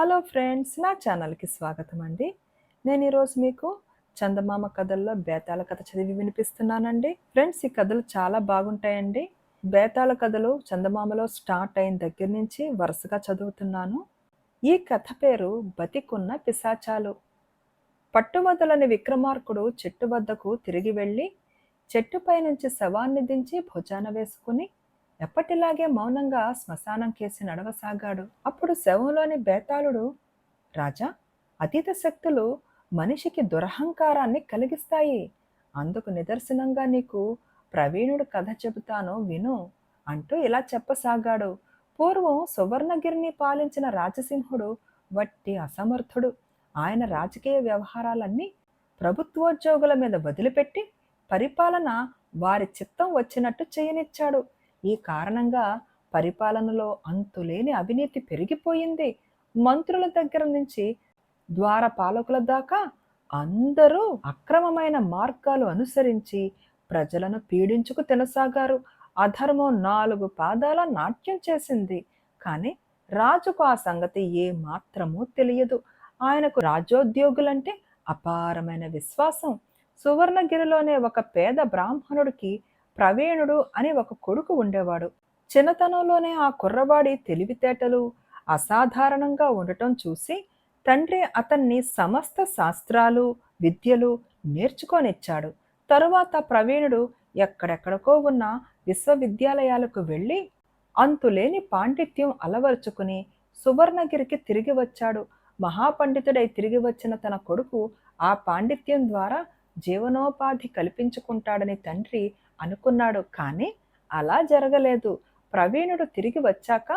Hello friends నా ఛానల్కి స్వాగతం అండి నేను ఈరోజు మీకు చందమామ కథల్లో బేతాళ కథ చదివి వినిపిస్తున్నానండి. ఫ్రెండ్స్ ఈ కథలు చాలా బాగుంటాయండి. బేతాళ కథలు చందమామలో స్టార్ట్ అయిన దగ్గర నుంచి వరుసగా చదువుతున్నాను. ఈ కథ పేరు బతికున్న పిశాచాలు. పట్టువదలని విక్రమార్కుడు చెట్టు వద్దకు తిరిగి వెళ్ళి చెట్టుపై నుంచి శవాన్ని దించి భుజాన వేసుకుని ఎప్పటిలాగే మౌనంగా శ్మశానం కేసి నడవసాగాడు. అప్పుడు శవంలోని బేతాళుడు రాజా అతీత శక్తులు మనిషికి దురహంకారాన్ని కలిగిస్తాయి. అందుకు నిదర్శనంగా నీకు ప్రవీణుడు కథ చెబుతాను విను అంటూ ఇలా చెప్పసాగాడు. పూర్వం సువర్ణగిరిని పాలించిన రాజసింహుడు వట్టి అసమర్థుడు. ఆయన రాజకీయ వ్యవహారాలన్నీ ప్రభుత్వోద్యోగుల మీద వదిలిపెట్టి పరిపాలన వారి చిత్తం వచ్చినట్టు చేయనిచ్చాడు. ఈ కారణంగా పరిపాలనలో అంతులేని అవినీతి పెరిగిపోయింది. మంత్రుల దగ్గర నుంచి ద్వారపాలకుల దాకా అందరూ అక్రమమైన మార్గాలు అనుసరించి ప్రజలను పీడించుకు తినసాగారు. అధర్మం నాలుగు పాదాల నాట్యం చేసింది. కానీ రాజుకు ఆ సంగతి ఏ మాత్రమూ తెలియదు. ఆయనకు రాజోద్యోగులంటే అపారమైన విశ్వాసం. సువర్ణగిరిలోనే ఒక పేద బ్రాహ్మణుడికి ప్రవీణుడు అని ఒక కొడుకు ఉండేవాడు. చిన్నతనంలోనే ఆ కుర్రవాడి తెలివితేటలు అసాధారణంగా ఉండటం చూసి తండ్రి అతన్ని సమస్త శాస్త్రాలు విద్యలు నేర్చుకొనిచ్చాడు. తరువాత ప్రవీణుడు ఎక్కడెక్కడికో ఉన్న విశ్వవిద్యాలయాలకు వెళ్ళి అంతులేని పాండిత్యం అలవరుచుకుని సువర్ణగిరికి తిరిగి వచ్చాడు. మహాపండితుడై తిరిగి వచ్చిన తన కొడుకు ఆ పాండిత్యం ద్వారా జీవనోపాధి కల్పించుకుంటాడని తండ్రి అనుకున్నాడు కానీ అలా జరగలేదు. ప్రవీణుడు తిరిగి వచ్చాక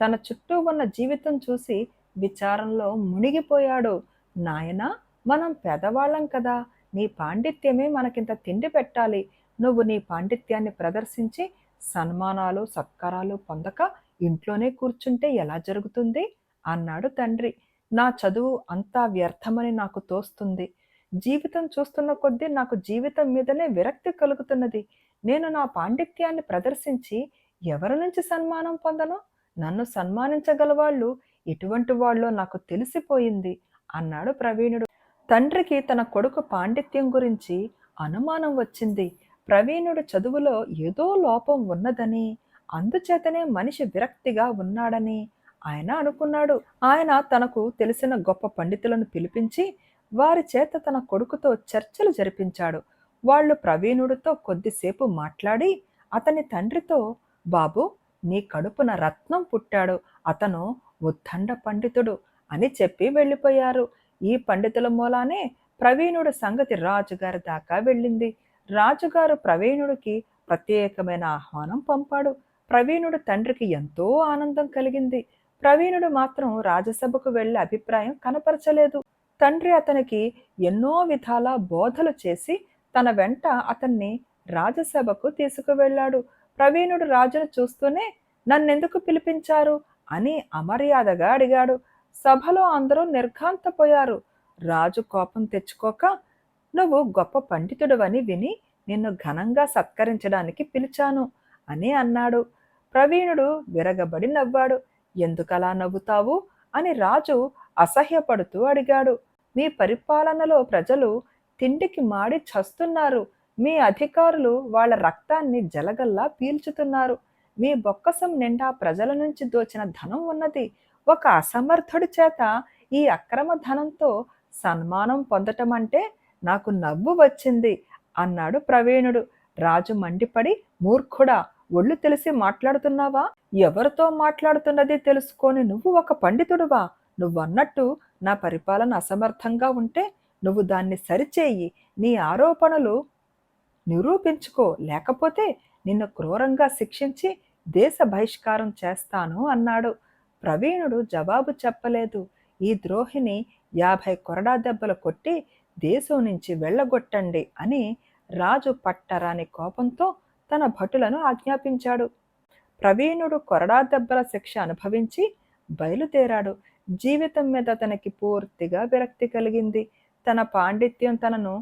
తన చుట్టూ ఉన్న జీవితం చూసి విచారంలో మునిగిపోయాడు. నాయన మనం పెదవాళ్ళం కదా. నీ పాండిత్యమే మనకింత తిండి పెట్టాలి. నువ్వు నీ పాండిత్యాన్ని ప్రదర్శించి సన్మానాలు సత్కారాలు పొందక ఇంట్లోనే కూర్చుంటే ఎలా జరుగుతుంది? అన్నాడు తండ్రి. నా చదువు అంతా వ్యర్థమని నాకు తోస్తుంది. జీవితం చూస్తున్న కొద్దీ నాకు జీవితం మీదనే విరక్తి కలుగుతున్నది. నేను నా పాండిత్యాన్ని ప్రదర్శించి ఎవరి నుంచి సన్మానం పొందను? నన్ను సన్మానించగలవాళ్ళు ఎటువంటి వాళ్ళో నాకు తెలిసిపోయింది అన్నాడు ప్రవీణుడు. తండ్రికి తన కొడుకు పాండిత్యం గురించి అనుమానం వచ్చింది. ప్రవీణుడు చదువులో ఏదో లోపం ఉన్నదని అందుచేతనే మనిషి విరక్తిగా ఉన్నాడని ఆయన అనుకున్నాడు. ఆయన తనకు తెలిసిన గొప్ప పండితులను పిలిపించి వారి చేత తన కొడుకుతో చర్చలు జరిపించాడు. వాళ్ళు ప్రవీణుడితో కొద్దిసేపు మాట్లాడి అతని తండ్రితో బాబు నీ కడుపున రత్నం పుట్టాడు. అతను ఉద్దండ పండితుడు అని చెప్పి వెళ్ళిపోయారు. ఈ పండితుల మూలానే ప్రవీణుడు సంగతి రాజుగారి దాకా వెళ్ళింది. రాజుగారు ప్రవీణుడికి ప్రత్యేకమైన ఆహ్వానం పంపాడు. ప్రవీణుడు తండ్రికి ఎంతో ఆనందం కలిగింది. ప్రవీణుడు మాత్రం రాజసభకు వెళ్ళే అభిప్రాయం కనపరచలేదు. తండ్రి అతనికి ఎన్నో విధాల బోధలు చేసి తన వెంట అతన్ని రాజసభకు తీసుకువెళ్ళాడు. ప్రవీణుడు రాజును చూస్తూనే నన్నెందుకు పిలిపించారు? అని అమర్యాదగా అడిగాడు. సభలో అందరూ నిర్ఘాంతపోయారు. రాజు కోపం తెచ్చుకోక నువ్వు గొప్ప పండితుడవని విని నిన్ను ఘనంగా సత్కరించడానికి పిలిచాను అని అన్నాడు. ప్రవీణుడు విరగబడి నవ్వాడు. ఎందుకలా నవ్వుతావు? అని రాజు అసహ్యపడుతూ అడిగాడు. మీ పరిపాలనలో ప్రజలు తిండికి మాడి చస్తున్నారు. మీ అధికారులు వాళ్ళ రక్తాన్ని జలగల్లా పీల్చుతున్నారు. మీ బొక్కసం నిండా ప్రజల నుంచి దోచిన ధనం ఉన్నది. ఒక అసమర్థుడి చేత ఈ అక్రమ ధనంతో సన్మానం పొందటం అంటే నాకు నవ్వు వచ్చింది అన్నాడు ప్రవీణుడు. రాజు మండిపడి మూర్ఖుడా ఒళ్ళు తెలిసి మాట్లాడుతున్నావా? ఎవరితో మాట్లాడుతున్నది తెలుసుకొని నువ్వు ఒక పండితుడువా? నువ్వన్నట్టు నా పరిపాలన అసమర్థంగా ఉంటే నువ్వు దాన్ని సరిచేయి. నీ ఆరోపణలు నిరూపించుకో. లేకపోతే నిన్ను క్రూరంగా శిక్షించి దేశ బహిష్కారం చేస్తాను అన్నాడు. ప్రవీణుడు జవాబు చెప్పలేదు. ఈ ద్రోహిని యాభై కొరడా దెబ్బలు కొట్టి దేశం నుంచి వెళ్ళగొట్టండి అని రాజు పట్టరాని కోపంతో తన భటులను ఆజ్ఞాపించాడు. ప్రవీణుడు కొరడా దెబ్బల శిక్ష అనుభవించి బయలుదేరాడు. జీవితం మీద తనకి పూర్తిగా విరక్తి కలిగింది. తన పాండిత్యం తనను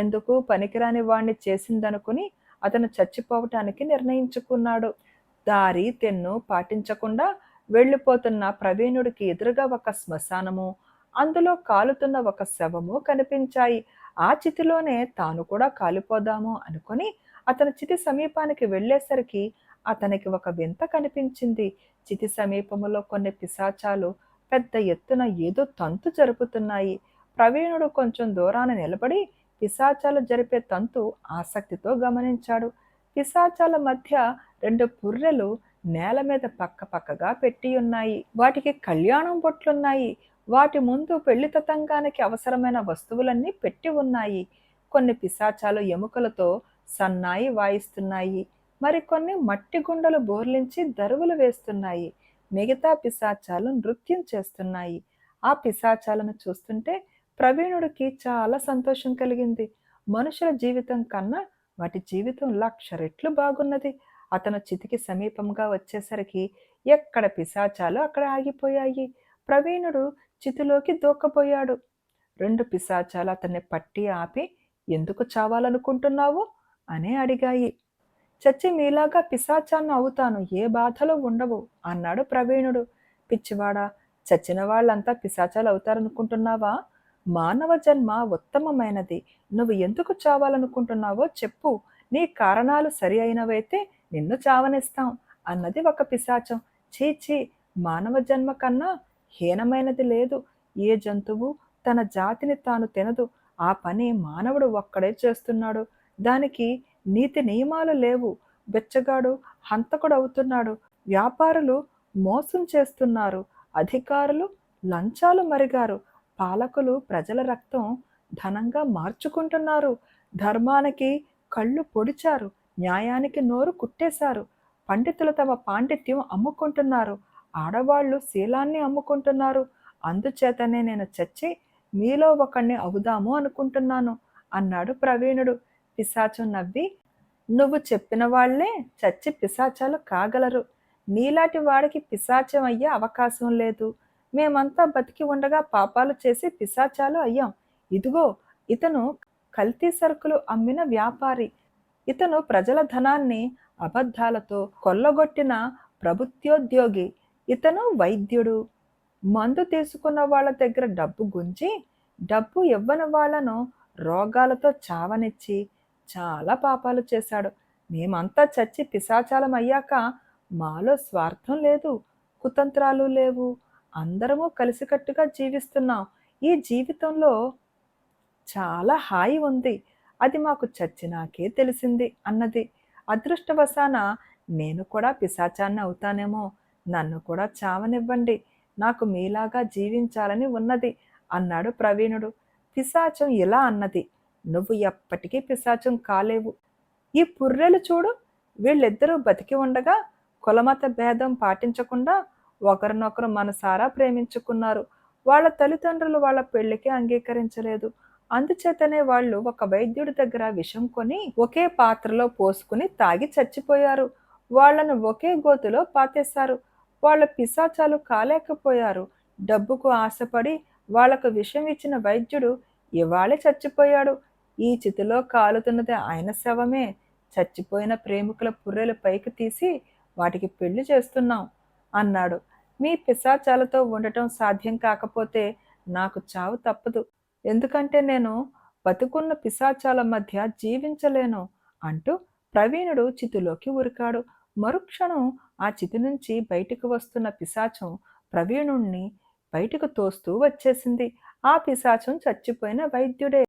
ఎందుకు పనికిరాని వాణ్ణి చేసిందనుకుని అతను చచ్చిపోవటానికి నిర్ణయించుకున్నాడు. దారి తెన్ను పాటించకుండా వెళ్ళిపోతున్న ప్రవీణుడికి ఎదురుగా ఒక శ్మశానము అందులో కాలుతున్న ఒక శవము కనిపించాయి. ఆ చితిలోనే తాను కూడా కాలిపోదాము అనుకొని అతను చితి సమీపానికి వెళ్ళేసరికి అతనికి ఒక వింత కనిపించింది. చితి సమీపంలో కొన్ని పిశాచాలు పెద్ద ఎత్తున ఏదో తంతు జరుపుతున్నాయి. ప్రవీణుడు కొంచెం దూరాన నిలబడి పిశాచాలు జరిపే తంతు ఆసక్తితో గమనించాడు. పిశాచాల మధ్య రెండు పుర్రెలు నేల మీద పక్క పక్కగా పెట్టి ఉన్నాయి. వాటికి కళ్యాణం బొట్లున్నాయి. వాటి ముందు పెళ్ళి తతంగానికి అవసరమైన వస్తువులన్నీ పెట్టి ఉన్నాయి. కొన్ని పిశాచాలు ఎముకలతో సన్నాయి వాయిస్తున్నాయి. మరికొన్ని మట్టి గుండలు బోర్లించి దరువులు వేస్తున్నాయి. మిగతా పిశాచాలు నృత్యం చేస్తున్నాయి. ఆ పిశాచాలను చూస్తుంటే ప్రవీణుడికి చాలా సంతోషం కలిగింది. మనుషుల జీవితం కన్నా వాటి జీవితం లక్ష రెట్లు బాగున్నది. అతను చితికి సమీపంగా వచ్చేసరికి ఎక్కడ పిశాచాలు అక్కడ ఆగిపోయాయి. ప్రవీణుడు చితిలోకి దూకపోయాడు రెండు పిశాచాలు అతన్ని పట్టి ఆపి ఎందుకు చావాలనుకుంటున్నావు? అని అడిగాయి. చచ్చి మీలాగా పిశాచాన్ని అవుతాను ఏ బాధలో ఉండవు అన్నాడు ప్రవీణుడు. పిచ్చివాడా చచ్చిన వాళ్ళంతా పిశాచాలు అవుతారనుకుంటున్నావా? మానవ జన్మ ఉత్తమమైనది. నువ్వు ఎందుకు చావాలనుకుంటున్నావో చెప్పు. నీ కారణాలు సరి అయినవైతే నిన్ను చావనిస్తాం అన్నది ఒక పిశాచం. చీచీ మానవ జన్మ కన్నా హీనమైనది లేదు. ఏ జంతువు తన జాతిని తాను తినదు. ఆ పని మానవుడు ఒక్కడే చేస్తున్నాడు. దానికి నీతి నియమాలు లేవు. బెచ్చగాడు హంతకుడు అవుతున్నాడు. వ్యాపారులు మోసం చేస్తున్నారు. అధికారులు లంచాలు మరిగారు. పాలకులు ప్రజల రక్తం ధనంగా మార్చుకుంటున్నారు. ధర్మానికి కళ్ళు పొడిచారు. న్యాయానికి నోరు కుట్టేశారు. పండితులు తమ పాండిత్యం అమ్ముకుంటున్నారు. ఆడవాళ్ళు శీలాన్ని అమ్ముకుంటున్నారు. అందుచేతనే నేను చచ్చి మీలో ఒకణ్ణి అవుదాము అనుకుంటున్నాను అన్నాడు ప్రవీణుడు. పిశాచం నవ్వి నువ్వు చెప్పిన వాళ్ళే చచ్చి పిశాచాలు కాగలరు. నీలాంటి వాడికి పిశాచం అయ్యే అవకాశం లేదు. మేమంతా బతికి ఉండగా పాపాలు చేసి పిశాచాలు అయ్యాం. ఇదిగో ఇతను కల్తీ సరుకులు అమ్మిన వ్యాపారి. ఇతను ప్రజల ధనాన్ని అబద్ధాలతో కొల్లగొట్టిన ప్రభుత్వోద్యోగి ఇతను వైద్యుడు. మందు తీసుకున్న వాళ్ళ దగ్గర డబ్బు గుంజి డబ్బు ఇవ్వని వాళ్ళను రోగాలతో చావనిచ్చి చాలా పాపాలు చేశాడు. మేమంతా చచ్చి పిశాచాలం అయ్యాక మాలో స్వార్థం లేదు కుతంత్రాలు లేవు. అందరము కలిసికట్టుగా జీవిస్తున్నాం. ఈ జీవితంలో చాలా హాయి ఉంది. అది మాకు చచ్చినాకే తెలిసింది అన్నది. అదృష్టవశాన నేను కూడా పిశాచాన్ని అవుతానేమో. నన్ను కూడా చావనివ్వండి. నాకు మీలాగా జీవించాలని ఉన్నది అన్నాడు ప్రవీణుడు. పిశాచం ఇలా అన్నది. నువ్వు ఎప్పటికీ పిశాచం కాలేవు. ఈ పుర్రెలు చూడు. వీళ్ళిద్దరూ బతికి ఉండగా కులమత భేదం పాటించకుండా ఒకరినొకరు మనసారా ప్రేమించుకున్నారు. వాళ్ళ తల్లిదండ్రులు వాళ్ళ పెళ్ళికి అంగీకరించలేదు. అందుచేతనే వాళ్ళు ఒక వైద్యుడి దగ్గర విషం కొని ఒకే పాత్రలో పోసుకుని తాగి చచ్చిపోయారు. వాళ్ళను ఒకే గోతులో పాతేశారు. వాళ్ళ పిశాచాలు కాలేకపోయారు. డబ్బుకు ఆశపడి వాళ్ళకు విషం ఇచ్చిన వైద్యుడు ఇవాళే చచ్చిపోయాడు. ఈ చితిలో కాలుతున్నది ఆయన శవమే. చచ్చిపోయిన ప్రేమికుల పుర్రెలు పైకి తీసి వాటికి పెళ్ళి చేస్తున్నాం. అన్నాడు. మీ పిశాచాలతో ఉండటం సాధ్యం కాకపోతే నాకు చావు తప్పదు. ఎందుకంటే నేను బతుకున్న పిశాచాల మధ్య జీవించలేను అంటూ ప్రవీణుడు చితిలోకి ఉరికాడు మరుక్షణం ఆ చితి నుంచి బయటికి వస్తున్న పిశాచం ప్రవీణుణ్ణి బయటకు తోస్తూ వచ్చేసింది. ఆ పిశాచం చచ్చిపోయిన వైద్యుడే.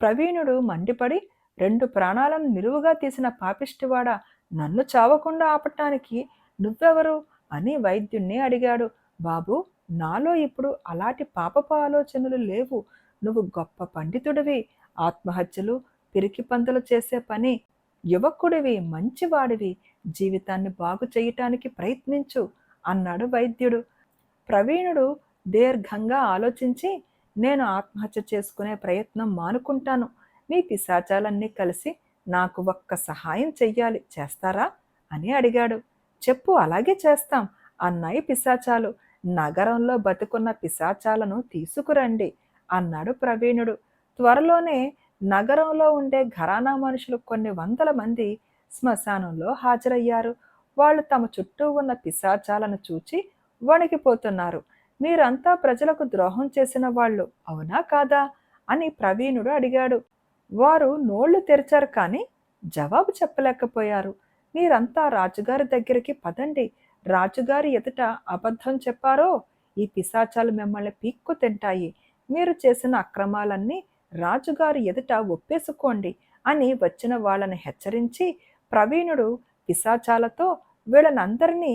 ప్రవీణుడు మండిపడి రెండు ప్రాణాలను నిలువుగా తీసిన పాపిష్టివాడ? నన్ను చావకుండా ఆపటానికి నువ్వెవరు? అని వైద్యుణ్ణి అడిగాడు. బాబు నాలో ఇప్పుడు అలాంటి పాపపు ఆలోచనలు లేవు. నువ్వు గొప్ప పండితుడివి. ఆత్మహత్యలు పిరికి పందులు చేసే పని యువకుడివి మంచివాడివి. జీవితాన్ని బాగు చేయటానికి ప్రయత్నించు అన్నాడు వైద్యుడు. ప్రవీణుడు దీర్ఘంగా ఆలోచించి నేను ఆత్మహత్య చేసుకునే ప్రయత్నం మానుకుంటాను. మీ పిశాచాలన్నీ కలిసి నాకు ఒక్క సహాయం చెయ్యాలి. చేస్తారా? అని అడిగాడు. చెప్పు అలాగే చేస్తాం. అన్నాయి పిశాచాలు నగరంలో బతుకున్న పిశాచాలను తీసుకురండి అన్నాడు ప్రవీణుడు. త్వరలోనే నగరంలో ఉండే ఘరానా మనుషులు కొన్ని వందల మంది శ్మశానంలో హాజరయ్యారు. వాళ్ళు తమ చుట్టూ ఉన్న పిశాచాలను చూచి వణికిపోతున్నారు. మీరంతా ప్రజలకు ద్రోహం చేసిన వాళ్ళు అవునా కాదా? అని ప్రవీణుడు అడిగాడు. వారు నోళ్ళు తెరిచారు కానీ జవాబు చెప్పలేకపోయారు. మీరంతా రాజుగారి దగ్గరికి పదండి. రాజుగారి ఎదుట అబద్ధం చెప్పారో ఈ పిశాచాలు మిమ్మల్ని పీక్కు తింటాయి. మీరు చేసిన అక్రమాలన్నీ రాజుగారి ఎదుట ఒప్పేసుకోండి అని వచ్చిన వాళ్ళని హెచ్చరించి ప్రవీణుడు పిశాచాలతో వీళ్ళనందరినీ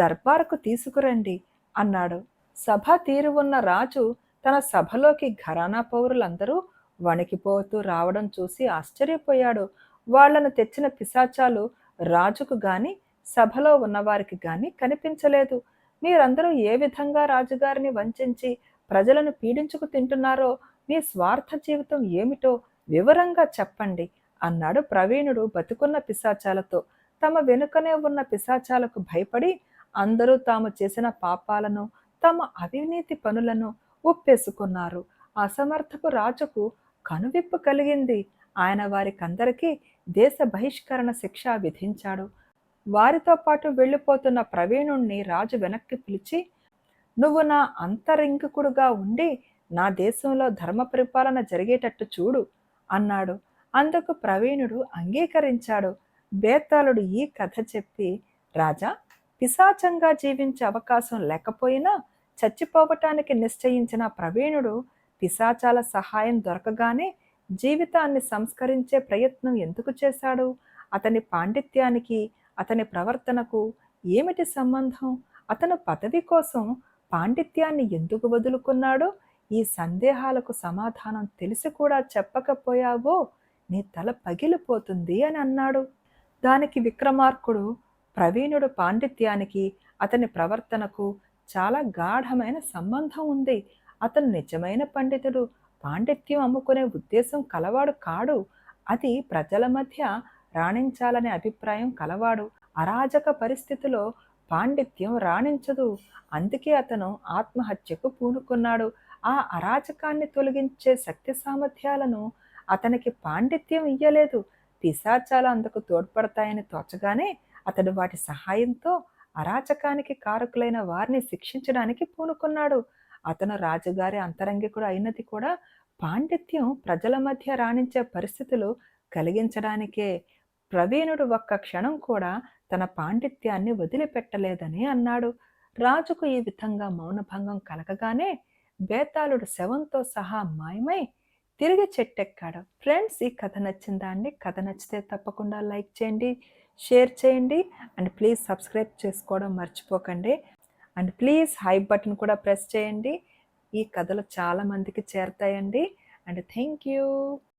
దర్బారుకు తీసుకురండి అన్నాడు. సభ తీరు ఉన్న రాజు తన సభలోకి ఘరానా పౌరులందరూ వణికిపోతూ రావడం చూసి ఆశ్చర్యపోయాడు. వాళ్ళను తెచ్చిన పిశాచాలు రాజుకు గాని సభలో ఉన్నవారికి గాని కనిపించలేదు. మీరందరూ ఏ విధంగా రాజుగారిని వంచి ప్రజలను పీడించుకు తింటున్నారో మీ స్వార్థ జీవితం ఏమిటో వివరంగా చెప్పండి అన్నాడు ప్రవీణుడు బతుకున్న పిశాచాలతో. తమ వెనుకనే ఉన్న పిశాచాలకు భయపడి అందరూ తాము చేసిన పాపాలను తమ అవినీతి పనులను ఒప్పేసుకున్నారు అసమర్థపు రాజుకు కనువిప్పు కలిగింది. ఆయన వారికందరికీ దేశ బహిష్కరణ శిక్ష విధించాడు. వారితో పాటు వెళ్ళిపోతున్న ప్రవీణుణ్ణి రాజు వెనక్కి పిలిచి నువ్వు నా అంతరింకికుడుగా ఉండి నా దేశంలో ధర్మ పరిపాలన జరిగేటట్టు చూడు అన్నాడు. అందుకు ప్రవీణుడు అంగీకరించాడు. బేతాళుడు ఈ కథ చెప్పి రాజా పిశాచంగా జీవించే అవకాశం లేకపోయినా చచ్చిపోవటానికి నిశ్చయించిన ప్రవీణుడు పిశాచాల సహాయం దొరకగానే జీవితాన్ని సంస్కరించే ప్రయత్నం ఎందుకు చేశాడు? అతని పాండిత్యానికి అతని ప్రవర్తనకు ఏమిటి సంబంధం? అతను పదవి కోసం పాండిత్యాన్ని ఎందుకు వదులుకున్నాడో? ఈ సందేహాలకు సమాధానం తెలిసి కూడా చెప్పకపోయావో నీ తల పగిలిపోతుంది అని అన్నాడు. దానికి విక్రమార్కుడు ప్రవీణుడు పాండిత్యానికి అతని ప్రవర్తనకు చాలా గాఢమైన సంబంధం ఉంది. అతను నిజమైన పండితుడు. పాండిత్యం అమ్ముకునే ఉద్దేశం కలవాడు కాడు. అది ప్రజల మధ్య రాణించాలనే అభిప్రాయం కలవాడు. అరాజక పరిస్థితిలో పాండిత్యం రాణించదు. అందుకే అతను ఆత్మహత్యకు పూనుకున్నాడు. ఆ అరాచకాన్ని తొలగించే శక్తి సామర్థ్యాలను అతనికి పాండిత్యం ఇయ్యలేదు. పిశాచాలు అందుకు తోడ్పడతాయని తోచగానే అతడు వాటి సహాయంతో అరాచకానికి కారకులైన వారిని శిక్షించడానికి పూనుకున్నాడు. అతను రాజుగారి అంతరంగికుడు అయినది కూడా పాండిత్యం ప్రజల మధ్య రాణించే పరిస్థితులు కలిగించడానికే. ప్రవీణుడు ఒక్క క్షణం కూడా తన పాండిత్యాన్ని వదిలిపెట్టలేదని అన్నాడు. రాజుకు ఈ విధంగా మౌనభంగం కలగగానే బేతాళుడు శవంతో సహా మాయమై తిరిగి చెట్టెక్కాడు. ఫ్రెండ్స్ ఈ కథ నచ్చిందా అండి? కథ నచ్చితే తప్పకుండా లైక్ చేయండి షేర్ చేయండి అండ్ ప్లీజ్ సబ్స్క్రైబ్ చేసుకోవడం మర్చిపోకండి. అండ్ ప్లీజ్ హై బటన్ కూడా ప్రెస్ చేయండి. ఈ కథలు చాలామందికి చేరతాయండి. And thank you.